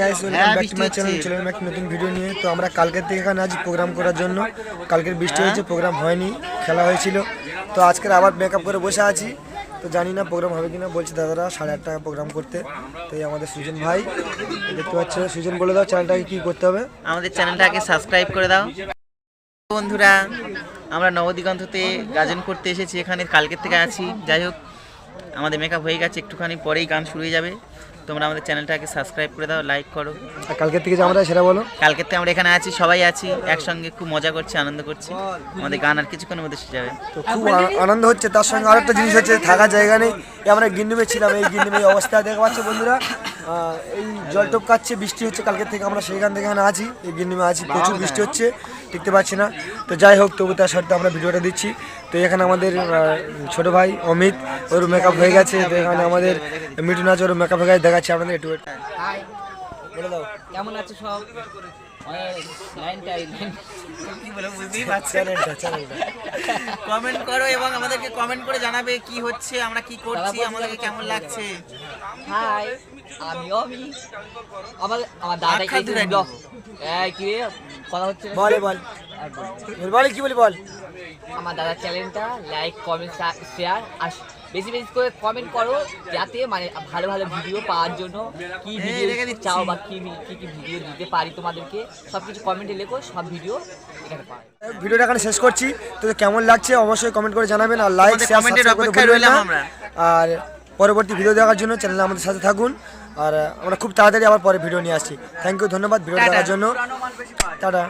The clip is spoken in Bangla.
গাইস ওয়েলকাম হ্যাঁ, ব্যাক টু মাই চ্যানেল। চলে এলাম একটা নতুন ভিডিও নিয়ে। তো আমরা কালকের থেকে এখানে আজ প্রোগ্রাম করার জন্য। কালকের বৃষ্টি হয়েছে প্রোগ্রাম হয়নি খেলা হয়েছিল। তো আজকের আবার মেকআপ করে বসে আছি। তো জানি না প্রোগ্রাম হবে কিনা বলছে দাদারা সাড়ে আট টাকা প্রোগ্রাম করতে। তো এই আমাদের সুজন ভাই। দেখতে পাচ্ছ সুজন বলে দাও চ্যানেলটাকে কি করতে হবে। আমাদের চ্যানেলটাকে সাবস্ক্রাইব করে দাও। বন্ধুরা আমরা নবদিগন্ততে গাজন করতে এসেছি এখানে কালকের থেকে আছি। যাই হোক আমাদের মেকআপ হয়ে গেছে একটুখানি পরেই গান শুরু হয়ে যাবে। তোমরা আমাদের চ্যানেলটাকে সাবস্ক্রাইব করে দাও লাইক করো। কালকের থেকে যে আমরা সেটা বলো। কালকের থেকে আমরা এখানে আছি সবাই আছি একসঙ্গে খুব মজা করছি আনন্দ করছি। আমাদের গান আর কিছুক্ষণের মধ্যে শুরু যাবে। তো খুব আনন্দ হচ্ছে তার সঙ্গে আরও একটা জিনিস হচ্ছে থাকার জায়গা নেই। আমরা গিন্ডুমে ছিলাম এই গিন্ডুমে এই অবস্থা দেখতে পাচ্ছ বন্ধুরা? আহ, এই জল টপকাচ্ছে বৃষ্টি হচ্ছে কালকের থেকে আমরা সেইখান থেকে এখানে আছি এই গিন্ডুমে আছি প্রচুর বৃষ্টি হচ্ছে। দেখতে পাচ্ছি না। তো যাই হোক, তবু তার সাথে আমরা ভিডিওটা দিচ্ছি। তো এখানে আমাদের ছোট ভাই অমিত, ওর মেকআপ হয়ে গেছে। তো এখানে আমাদের মিটু নাচ ওর মেকআপ হয়ে গেছে। দেখাচ্ছি আপনাদের একটু। বলে দাও কেমন আছো সব? লাইনটা কি বলে বুঝতেই পারছেন চ্যানেলটা চ্যানেলটা। কমেন্ট করো এবং আমাদেরকে কমেন্ট করে জানাবে কি হচ্ছে আমরা কি করছি আমাদেরকে কেমন লাগছে? হাই আমি। অমি আমার আমার দাদা আখ্যা ব্লগ এই কি কথা হচ্ছে বল বলে কি বলি বল? আমার দাদার চ্যানেলটা লাইক কমেন্ট শেয়ার আর বেশি বেশি করে কমেন্ট করো যাতে মানে ভালো ভালো ভিডিও পাওয়ার জন্য কি ভিডিও দিচ্ছি। চাও বা কি কি কি ভিডিও দিতে পারি তোমাদেরকে সব কিছু কমেন্টে লেখো সব ভিডিও এখানে পাবে ভিডিওটা এখানে শেষ করছি। তো কেমন লাগছে অবশ্যই কমেন্ট করে জানাবেন আর লাইক তোমাদের শেয়ার সাবস্ক্রাইব করতে ভুলবেন না। আর পরবর্তী ভিডিও দেখার জন্য চ্যানেলে আমাদের সাথে থাকুন। আর আমরা খুব তাড়াতাড়ি আবার পরে ভিডিও নিয়ে আসছি। থ্যাংক ইউ ধন্যবাদ ভিডিও। দেখার জন্য। টাটা।